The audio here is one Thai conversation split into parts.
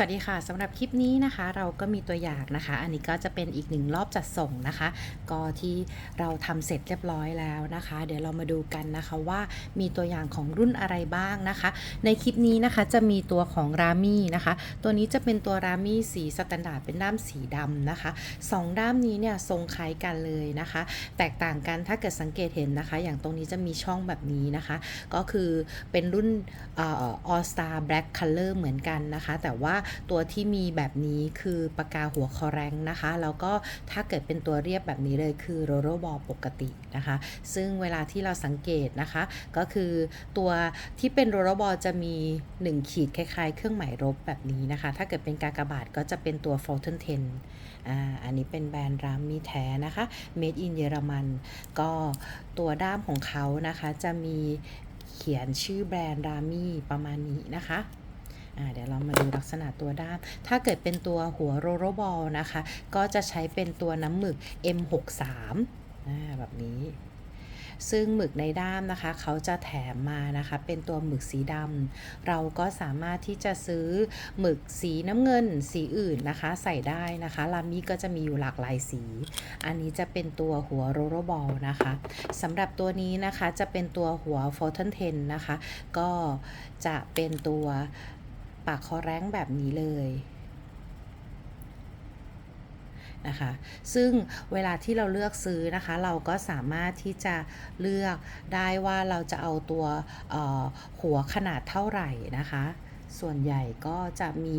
สวัสดีค่ะสำหรับคลิปนี้นะคะ เราก็มีตัวอย่างนะคะ อันนี้ก็จะเป็นอีกหนึ่งรอบจัดส่งนะคะ ก็ที่เราทำเสร็จเรียบร้อยแล้วนะคะ เดี๋ยวเรามาดูกันนะคะว่ามีตัวอย่างของรุ่นอะไรบ้างนะคะ ในคลิปนี้นะคะจะมีตัวของรามี่นะคะ ตัวนี้จะเป็นตัวรามี่สีสแตนดาร์ดเป็นด้ามสีดำนะคะสองด้ามนี้เนี่ยทรงคล้ายกันเลยนะคะ แตกต่างกันถ้าเกิดสังเกตเห็นนะคะ อย่างตรงนี้จะมีช่องแบบนี้นะคะ ก็คือเป็นรุ่นเออ All Star Black Color เหมือนกันนะคะ แต่ว่าตัวที่มีแบบนี้คือปากกาหัวคอแรงนะคะ แล้วก็ถ้าเกิดเป็นตัวเรียบแบบนี้เลยคือโรโรบอลปกตินะคะ ซึ่งเวลาที่เราสังเกตนะคะ ก็คือตัวที่เป็นโรโรบอลจะมี 1 ขีดคล้ายๆ เครื่องหมายรบแบบนี้นะคะ ถ้าเกิดเป็นกากบาทก็จะเป็นตัว f o l t o n 10อ่าอันนี้เป็นแบรนด์รามมีแท้นะคะ made in เยอรมัน ก็ตัวด้ามของเขานะคะจะมีเขียนชื่อแบรนด์รามี่ประมาณนี้นะคะ เดี๋ยวเรามาดูลักษณะตัวด้าม ถ้าเกิดเป็นตัวหัวโรโรบอลนะคะ ก็จะใช้เป็นตัวน้ำหมึก M63 แบบนี้ซึ่งหมึกในด้ามนะคะ เขาจะแถมมานะคะ เป็นตัวหมึกสีดำเราก็สามารถที่จะซื้อหมึกสีน้ำเงินสีอื่นนะคะ ใส่ได้นะคะลามีก็จะมีอยู่หลากหลายสี อันนี้จะเป็นตัวหัวโรโรบอลนะคะสำหรับตัวนี้นะคะจะเป็นตัวหัว f o r t u n 10นะคะ ก็จะเป็นตัว ปากคอแร้งแบบนี้เลยนะคะซึ่งเวลาที่เราเลือกซื้อนะคะ เราก็สามารถที่จะเลือกได้ว่าเราจะเอาตัวหัวขนาดเท่าไหร่นะคะ ส่วนใหญ่ก็จะมี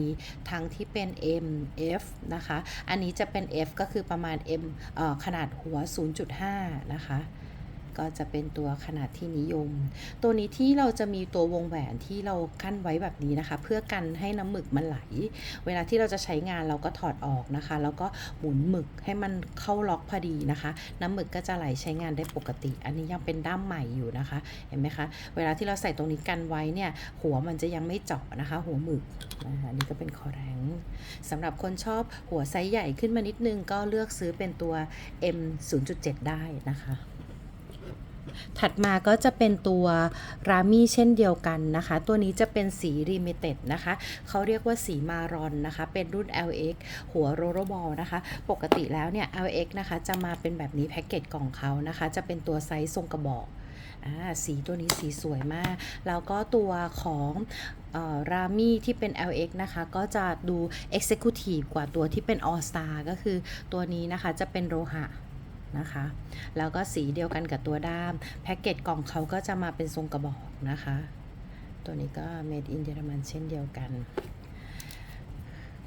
ทั้งที่เป็น M F นะคะ อันนี้จะเป็น F ก็คือประมาณ M อขนาดหัว 0.5 นะคะ ก็จะเป็นตัวขนาดที่นิยม ตัวนี้ที่เราจะมีตัววงแหวนที่เรากั้นไว้แบบนี้นะคะ เพื่อกันให้น้ำหมึกมันไหล เวลาที่เราจะใช้งานเราก็ถอดออกนะคะ แล้วก็หมุนหมึกให้มันเข้าล็อกพอดีนะคะ น้ำหมึกก็จะไหลใช้งานได้ปกติ อันนี้ยังเป็นด้ามใหม่อยู่นะคะ เห็นไหมคะ เวลาที่เราใส่ตรงนี้กันไว้เนี่ยหัวมันจะยังไม่เจาะนะคะ หัวหมึกอันนี้ก็เป็นคอแรงสำหรับคนชอบหัวไซส์ใหญ่ขึ้นมานิดนึงก็เลือกซื้อเป็นตัว M 0.7 ได้นะคะ ถัดมาก็จะเป็นตัวรามี่เช่นเดียวกันนะคะ ตัวนี้จะเป็นสี Limited นะคะ เขาเรียกว่าสีมารอนนะคะ เป็นรุ่น LX หัวโรโรบอลนะคะ ปกติแล้วเนี่ย LX นะคะ จะมาเป็นแบบนี้แพ็กเกจกล่องเขานะคะ จะเป็นตัวไซส์ทรงกระบอกอสีตัวนี้สีสวยมาก แล้วก็ตัวของรามี่ที่เป็น LX นะคะ ก็จะดู Executive กว่าตัวที่เป็น All Star ก็คือตัวนี้นะคะจะเป็นโลหะ นะคะ แล้วก็สีเดียวกันกับตัวด้าม แพ็กเกจกล่องเขาก็จะมาเป็นทรงกระบอกนะคะ ตัวนี้ก็ made in เยอรมันเช่นเดียวกัน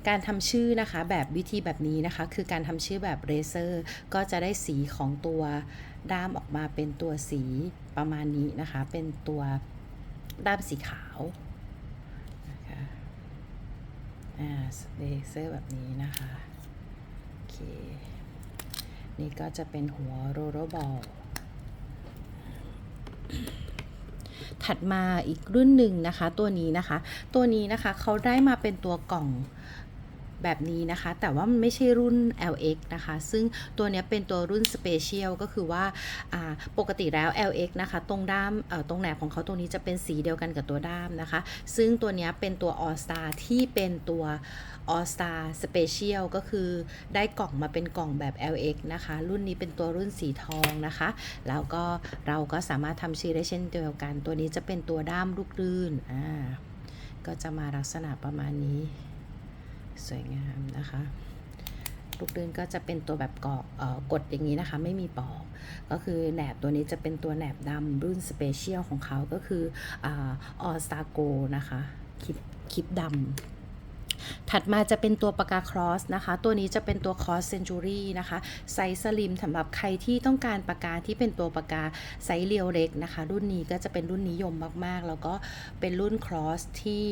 การทำชื่อนะคะแบบวิธีแบบนี้นะคะ คือการทำชื่อแบบเรเซอร์ก็จะได้สีของตัวด้ามออกมาเป็นตัวสีประมาณนี้นะคะ เป็นตัวด้ามสีขาวนะคะอ่าเรเซอร์แบบนี้นะคะ โอเค นี่ก็จะเป็นหัวโรโรบอล ถัดมาอีกรุ่นหนึ่งนะคะ ตัวนี้นะคะ ตัวนี้นะคะเขาได้มาเป็นตัวกล่อง แบบนี้นะคะ แต่ว่ามันไม่ใช่รุ่น LX นะคะ ซึ่งตัวนี้เป็นตัวรุ่น Special ก็คือว่าปกติแล้ว LX นะคะ ตรงด้ามตรงแหนบของเขาตรงนี้จะเป็นสีเดียวกันกับตัวด้ามนะคะ ซึ่งตัวนี้เป็นตัว All Star ที่เป็นตัว All Star Special ก็คือได้กล่องมาเป็นกล่องแบบ LX นะคะ รุ่นนี้เป็นตัวรุ่นสีทองนะคะ แล้วก็เราก็สามารถทำชื่อได้เช่นเดียวกัน ตัวนี้จะเป็นตัวด้ามลูกลื่นอ่าก็จะมาลักษณะประมาณนี้ สวยงามนะคะ ลูกลื่นก็จะเป็นตัวแบบเกาะกดอย่างนี้นะคะ ไม่มีปอก ก็คือแหนบตัวนี้จะเป็นตัวแหนบดำรุ่นสเปเชียลของเขาก็คือออสตาโกนะคะคลิปคลิปดำ ถัดมาจะเป็นตัวปากกาครอสนะคะ ตัวนี้จะเป็นตัวคอสเซนจูรี่นะคะไซส์สลิมสำหรับใครที่ต้องการปากกาที่เป็นตัวปากกาไซส์เรียวเล็กนะคะ รุ่นนี้ก็จะเป็นรุ่นนิยมมากๆ แล้วก็เป็นรุ่นครอสที่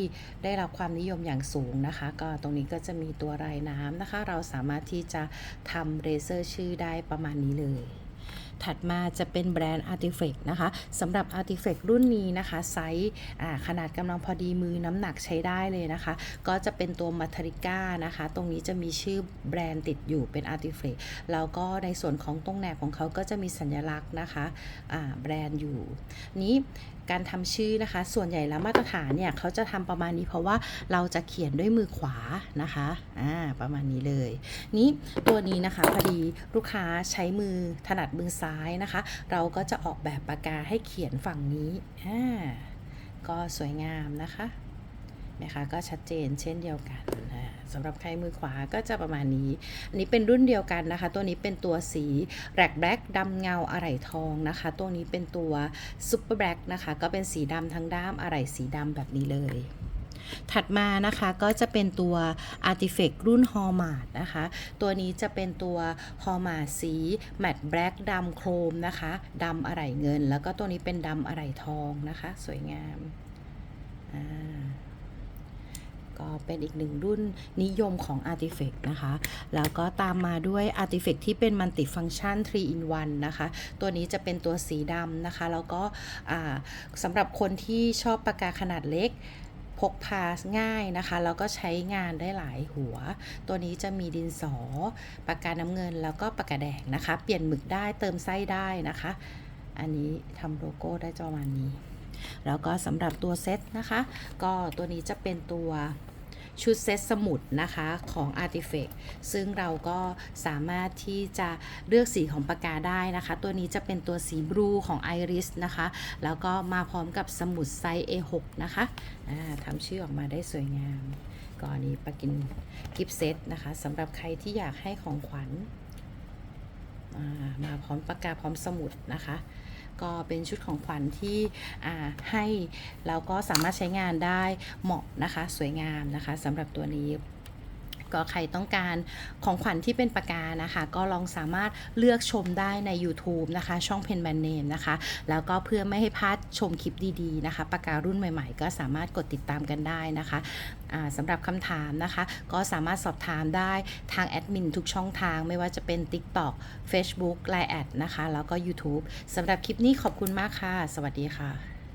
ได้รับความนิยมอย่างสูงนะคะ ก็ตรงนี้ก็จะมีตัวรายน้ำนะคะ เราสามารถที่จะทำเรเซอร์ชื่อได้ประมาณนี้เลย ถัดมาจะเป็นแบรนด์ Artifact นะคะสำหรับ Artifact รุ่นนี้นะคะ ไซส์ขนาดกำลังพอดีมือน้ำหนักใช้ได้เลยนะคะ ก็จะเป็นตัว m a t r i c a นะคะ ตรงนี้จะมีชื่อแบรนด์ติดอยู่เป็น Artifact แล้วก็ในส่วนของตรงแหนบของเขาก็จะมีสัญลักษณ์นะคะะแบรนด์อยู่นี้การทำชื่อนะคะ ส่วนใหญ่แล้วมาตรฐานเนี่ยเขาจะทำประมาณนี้เพราะว่าเราจะเขียนด้วยมือขวานะคะอ่าประมาณนี้เลย นี้ตัวนี้นะคะพอดีลูกค้าใช้มือถนัดมือซ้ายนะคะ เราก็จะออกแบบปากกาให้เขียนฝั่งนี้อ่าก็สวยงามนะคะ นะคะ ก็ชัดเจนเช่นเดียวกันสำหรับใครมือขวาก็จะประมาณนี้ อันนี้เป็นรุ่นเดียวกันนะคะ ตัวนี้เป็นตัวสีแร็กแบล็กดำเงาอะไหล่ทองนะคะ ตัวนี้เป็นตัวซุปเปอร์แบล็กนะคะ ก็เป็นสีดำทั้งด้ามอะไหล่สีดำแบบนี้เลยถัดมานะคะก็จะเป็นตัว Artifact รุ่น h a l m a r t นะคะ ตัวนี้จะเป็นตัว h a l m a r t สีแมตต์แบล็กดำโครมนะคะดำอะไหล่เงิน แล้วก็ตัวนี้เป็นดำอะไหล่ทองนะคะ สวยงามอ่า ก็เป็นอีกหนึ่งรุ่นนิยมของ Artifact นะคะ แล้วก็ตามมาด้วย Artifact ที่เป็น Multifunction 3 in 1นะคะ ตัวนี้จะเป็นตัวสีดำนะคะ แล้วก็สำหรับคนที่ชอบปากกาขนาดเล็กพกพาง่ายนะคะ แล้วก็ใช้งานได้หลายหัว ตัวนี้จะมีดินสอ ปากกาน้ำเงิน แล้วก็ปากกาแดงนะคะ เปลี่ยนหมึกได้เติมไส้ได้นะคะ อันนี้ทำโลโก้ได้ประมาณนี้ แล้วก็สำหรับตัวเซตนะคะ ก็ตัวนี้จะเป็นตัว ชุดเซตสมุดนะคะของ Artifact ซึ่งเราก็สามารถที่จะเลือกสีของปากกาได้นะคะ ตัวนี้จะเป็นตัวสีบลูของ Iris นะคะ แล้วก็มาพร้อมกับสมุดไซส์ A6 นะคะทำชื่อออกมาได้สวยงามก็อันนี้ปากินกิฟเซตนะคะสำหรับใครที่อยากให้ของขวัญมาพร้อมปากกาพร้อมสมุดนะคะ ก็เป็นชุดของขวัญที่ให้เราก็สามารถใช้งานได้เหมาะนะคะ สวยงามนะคะสำหรับตัวนี้ ก็ใครต้องการของขวัญที่เป็นปากกานะคะ ก็ลองสามารถเลือกชมได้ใน YouTube นะคะ ช่อง Pen Band Name นะคะ แล้วก็เพื่อไม่ให้พลาดชมคลิปดีๆนะคะปากการุ่นใหม่ๆ ก็สามารถกดติดตามกันได้นะคะสำหรับคำถามนะคะ ก็สามารถสอบถามได้ทางแอดมินทุกช่องทางไม่ว่าจะเป็น TikTok Facebook Line แอดนะคะ แล้วก็ YouTube สำหรับคลิปนี้ขอบคุณมากค่ะ สวัสดีค่ะ